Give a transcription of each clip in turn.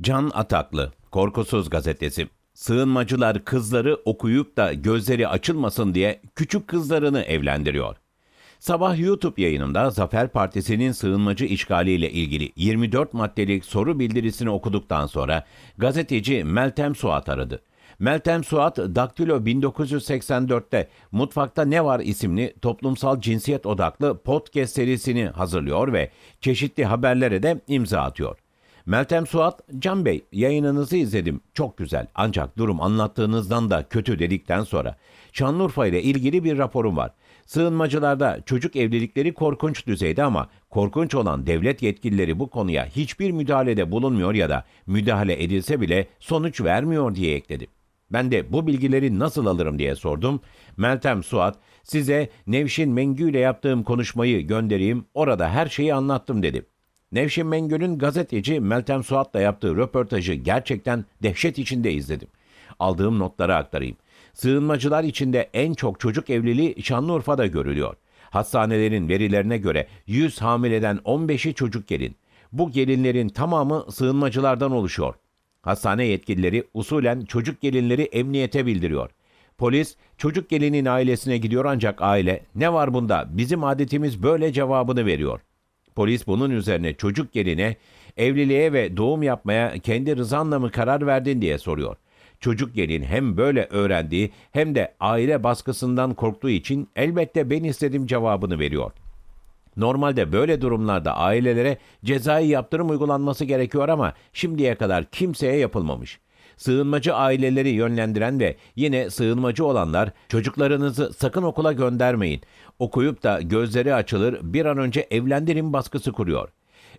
Can Ataklı, Korkusuz Gazetesi. Sığınmacılar kızları okuyup da gözleri açılmasın diye küçük kızlarını evlendiriyor. Sabah YouTube yayınında Zafer Partisi'nin sığınmacı işgaliyle ilgili 24 maddelik soru bildirisini okuduktan sonra gazeteci Meltem Suat aradı. Meltem Suat, Daktilo 1984'te Mutfakta Ne Var isimli toplumsal cinsiyet odaklı podcast serisini hazırlıyor ve çeşitli haberlere de imza atıyor. Meltem Suat, Can Bey yayınınızı izledim. Çok güzel ancak durum anlattığınızdan da kötü dedikten sonra Şanlıurfa ile ilgili bir raporum var. Sığınmacılarda çocuk evlilikleri korkunç düzeyde ama korkunç olan devlet yetkilileri bu konuya hiçbir müdahalede bulunmuyor ya da müdahale edilse bile sonuç vermiyor diye ekledi. Ben de bu bilgileri nasıl alırım diye sordum. Meltem Suat, size Nevşin Mengü ile yaptığım konuşmayı göndereyim, orada her şeyi anlattım dedi. Nevşin Mengü'nün gazeteci Meltem Suat'la yaptığı röportajı gerçekten dehşet içinde izledim. Aldığım notları aktarayım. Sığınmacılar içinde en çok çocuk evliliği Şanlıurfa'da görülüyor. Hastanelerin verilerine göre 100 hamileden 15'i çocuk gelin. Bu gelinlerin tamamı sığınmacılardan oluşuyor. Hastane yetkilileri usulen çocuk gelinleri emniyete bildiriyor. Polis çocuk gelinin ailesine gidiyor ancak aile ne var bunda bizim adetimiz böyle cevabını veriyor. Polis bunun üzerine çocuk geline evliliğe ve doğum yapmaya kendi rızanla mı karar verdin diye soruyor. Çocuk gelin hem böyle öğrendiği hem de aile baskısından korktuğu için elbette ben istedim cevabını veriyor. Normalde böyle durumlarda ailelere cezai yaptırım uygulanması gerekiyor ama şimdiye kadar kimseye yapılmamış. Sığınmacı aileleri yönlendiren ve yine sığınmacı olanlar çocuklarınızı sakın okula göndermeyin. Okuyup da gözleri açılır bir an önce evlendirin baskısı kuruyor.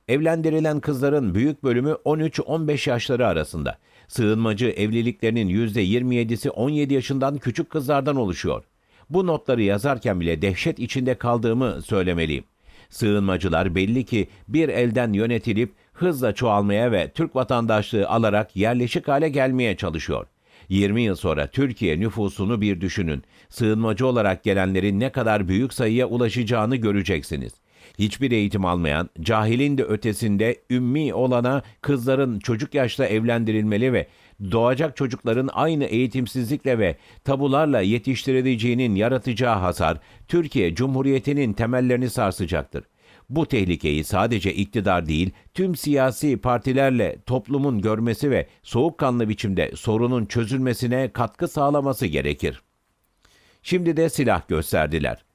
Evlendirilen kızların büyük bölümü 13-15 yaşları arasında. Sığınmacı evliliklerinin %27'si 17 yaşından küçük kızlardan oluşuyor. Bu notları yazarken bile dehşet içinde kaldığımı söylemeliyim. Sığınmacılar belli ki bir elden yönetilip hızla çoğalmaya ve Türk vatandaşlığı alarak yerleşik hale gelmeye çalışıyor. 20 yıl sonra Türkiye nüfusunu bir düşünün. Sığınmacı olarak gelenlerin ne kadar büyük sayıya ulaşacağını göreceksiniz. Hiçbir eğitim almayan, cahilin de ötesinde ümmi olana kızların çocuk yaşta evlendirilmeli ve doğacak çocukların aynı eğitimsizlikle ve tabularla yetiştirileceğinin yaratacağı hasar Türkiye Cumhuriyeti'nin temellerini sarsacaktır. Bu tehlikeyi sadece iktidar değil, tüm siyasi partilerle toplumun görmesi ve soğukkanlı biçimde sorunun çözülmesine katkı sağlaması gerekir. Şimdi de silah gösterdiler.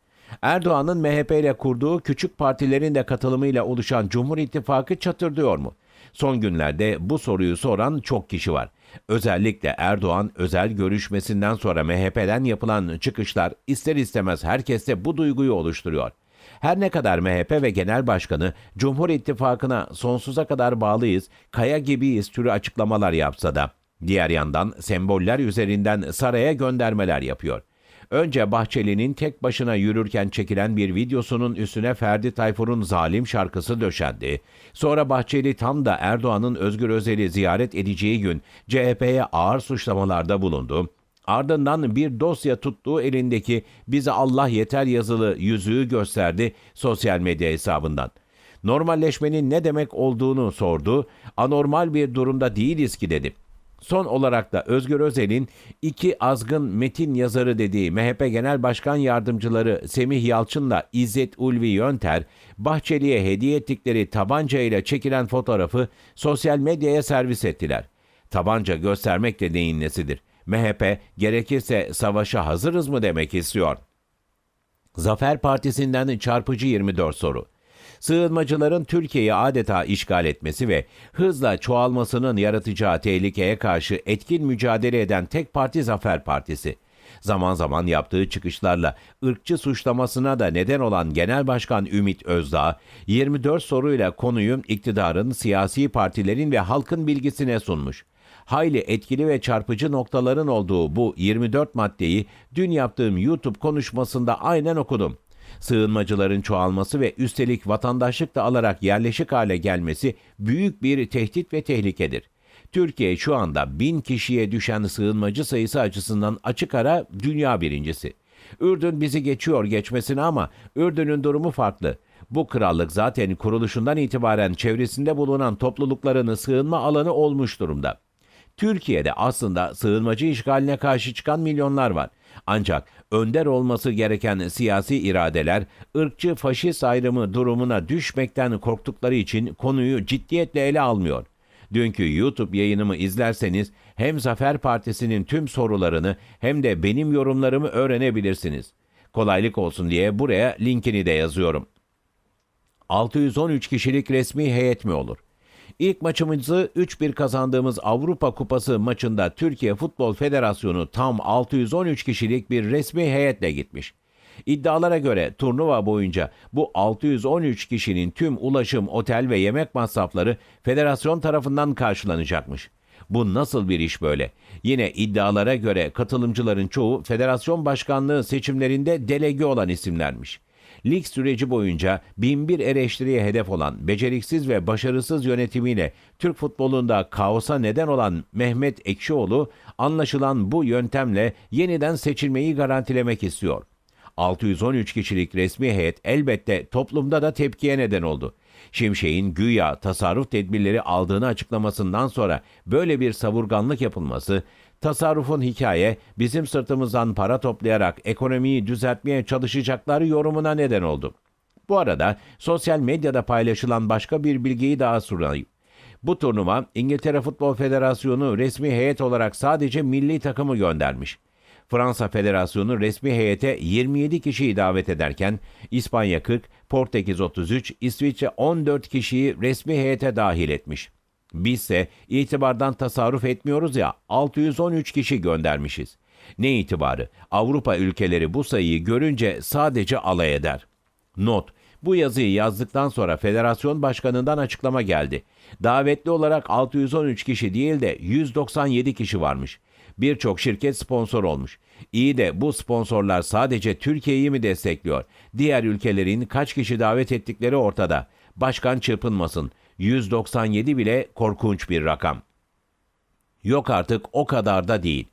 Erdoğan'ın MHP ile kurduğu küçük partilerin de katılımıyla oluşan Cumhur İttifakı çatırdıyor mu? Son günlerde bu soruyu soran çok kişi var. Özellikle Erdoğan özel görüşmesinden sonra MHP'den yapılan çıkışlar ister istemez herkeste bu duyguyu oluşturuyor. Her ne kadar MHP ve Genel Başkanı Cumhur İttifakı'na sonsuza kadar bağlıyız, kaya gibiyiz türü açıklamalar yapsa da diğer yandan semboller üzerinden saraya göndermeler yapıyor. Önce Bahçeli'nin tek başına yürürken çekilen bir videosunun üstüne Ferdi Tayfur'un zalim şarkısı döşendi. Sonra Bahçeli tam da Erdoğan'ın Özgür Özel'i ziyaret edeceği gün CHP'ye ağır suçlamalarda bulundu. Ardından bir dosya tuttuğu elindeki bize Allah yeter yazılı yüzüğü gösterdi sosyal medya hesabından. Normalleşmenin ne demek olduğunu sordu. Anormal bir durumda değiliz ki dedi. Son olarak da Özgür Özel'in iki azgın metin yazarı dediği MHP Genel Başkan Yardımcıları Semih Yalçın'la İzzet Ulvi Yönter, Bahçeli'ye hediye ettikleri tabanca ile çekilen fotoğrafı sosyal medyaya servis ettiler. Tabanca göstermek de neyin nesidir? MHP gerekirse savaşa hazırız mı demek istiyor. Zafer Partisi'nden çarpıcı 24 soru. Sığınmacıların Türkiye'yi adeta işgal etmesi ve hızla çoğalmasının yaratacağı tehlikeye karşı etkin mücadele eden tek parti Zafer Partisi. Zaman zaman yaptığı çıkışlarla ırkçı suçlamasına da neden olan Genel Başkan Ümit Özdağ, 24 soruyla konuyu iktidarın, siyasi partilerin ve halkın bilgisine sunmuş hayli etkili ve çarpıcı noktaların olduğu bu 24 maddeyi dün yaptığım YouTube konuşmasında aynen okudum. Sığınmacıların çoğalması ve üstelik vatandaşlık da alarak yerleşik hale gelmesi büyük bir tehdit ve tehlikedir. Türkiye şu anda bin kişiye düşen sığınmacı sayısı açısından açık ara dünya birincisi. Ürdün bizi geçiyor geçmesine ama Ürdün'ün durumu farklı. Bu krallık zaten kuruluşundan itibaren çevresinde bulunan topluluklarını sığınma alanı olmuş durumda. Türkiye'de aslında sığınmacı işgaline karşı çıkan milyonlar var. Ancak önder olması gereken siyasi iradeler ırkçı faşist ayrımı durumuna düşmekten korktukları için konuyu ciddiyetle ele almıyor. Dünkü YouTube yayınımı izlerseniz hem Zafer Partisi'nin tüm sorularını hem de benim yorumlarımı öğrenebilirsiniz. Kolaylık olsun diye buraya linkini de yazıyorum. 613 kişilik resmi heyet mi olur? İlk maçımızı 3-1 kazandığımız Avrupa Kupası maçında Türkiye Futbol Federasyonu tam 613 kişilik bir resmi heyetle gitmiş. İddialara göre turnuva boyunca bu 613 kişinin tüm ulaşım, otel ve yemek masrafları federasyon tarafından karşılanacakmış. Bu nasıl bir iş böyle? Yine iddialara göre katılımcıların çoğu federasyon başkanlığı seçimlerinde delege olan isimlermiş. Lig süreci boyunca binbir eleştiriye hedef olan beceriksiz ve başarısız yönetimiyle Türk futbolunda kaosa neden olan Mehmet Ekşioğlu anlaşılan bu yöntemle yeniden seçilmeyi garantilemek istiyor. 613 kişilik resmi heyet elbette toplumda da tepkiye neden oldu. Şimşek'in güya tasarruf tedbirleri aldığını açıklamasından sonra böyle bir savurganlık yapılması, tasarrufun hikaye bizim sırtımızdan para toplayarak ekonomiyi düzeltmeye çalışacakları yorumuna neden oldu. Bu arada sosyal medyada paylaşılan başka bir bilgiyi daha sunayım. Bu turnuva İngiltere Futbol Federasyonu resmi heyet olarak sadece milli takımı göndermiş. Fransa Federasyonu resmi heyete 27 kişiyi davet ederken İspanya 40, Portekiz 33, İsviçre 14 kişiyi resmi heyete dahil etmiş. Bizse itibardan tasarruf etmiyoruz ya 613 kişi göndermişiz. Ne itibarı? Avrupa ülkeleri bu sayıyı görünce sadece alay eder. Not bu yazıyı yazdıktan sonra federasyon başkanından açıklama geldi. Davetli olarak 613 kişi değil de 197 kişi varmış. Birçok şirket sponsor olmuş. İyi de bu sponsorlar sadece Türkiye'yi mi destekliyor? Diğer ülkelerin kaç kişi davet ettikleri ortada. Başkan çırpınmasın. 197 bile korkunç bir rakam. Yok artık o kadar da değil.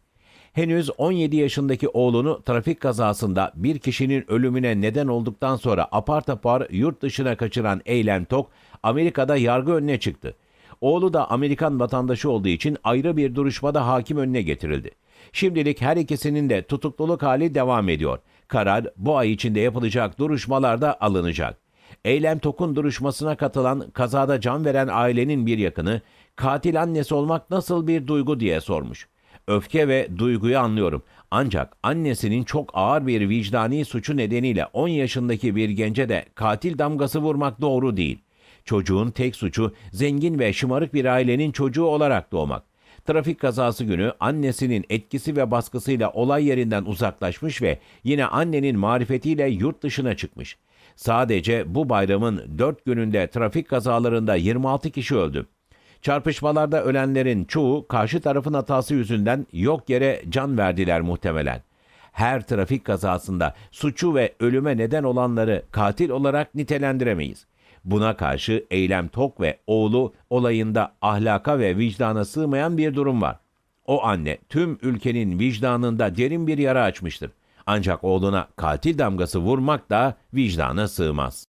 Henüz 17 yaşındaki oğlunu trafik kazasında bir kişinin ölümüne neden olduktan sonra apar topar yurt dışına kaçıran Eylem Tok, Amerika'da yargı önüne çıktı. Oğlu da Amerikan vatandaşı olduğu için ayrı bir duruşmada hakim önüne getirildi. Şimdilik her ikisinin de tutukluluk hali devam ediyor. Karar bu ay içinde yapılacak duruşmalarda alınacak. Eylem Tok'un duruşmasına katılan kazada can veren ailenin bir yakını, katil annesi olmak nasıl bir duygu diye sormuş. Öfke ve duyguyu anlıyorum. Ancak annesinin çok ağır bir vicdani suçu nedeniyle 10 yaşındaki bir gence de katil damgası vurmak doğru değil. Çocuğun tek suçu zengin ve şımarık bir ailenin çocuğu olarak doğmak. Trafik kazası günü annesinin etkisi ve baskısıyla olay yerinden uzaklaşmış ve yine annenin marifetiyle yurt dışına çıkmış. Sadece bu bayramın 4 gününde trafik kazalarında 26 kişi öldü. Çarpışmalarda ölenlerin çoğu karşı tarafın hatası yüzünden yok yere can verdiler muhtemelen. Her trafik kazasında suçu ve ölüme neden olanları katil olarak nitelendiremeyiz. Buna karşı Eylem Tok ve oğlu olayında ahlaka ve vicdana sığmayan bir durum var. O anne tüm ülkenin vicdanında derin bir yara açmıştır. Ancak oğluna katil damgası vurmak da vicdana sığmaz.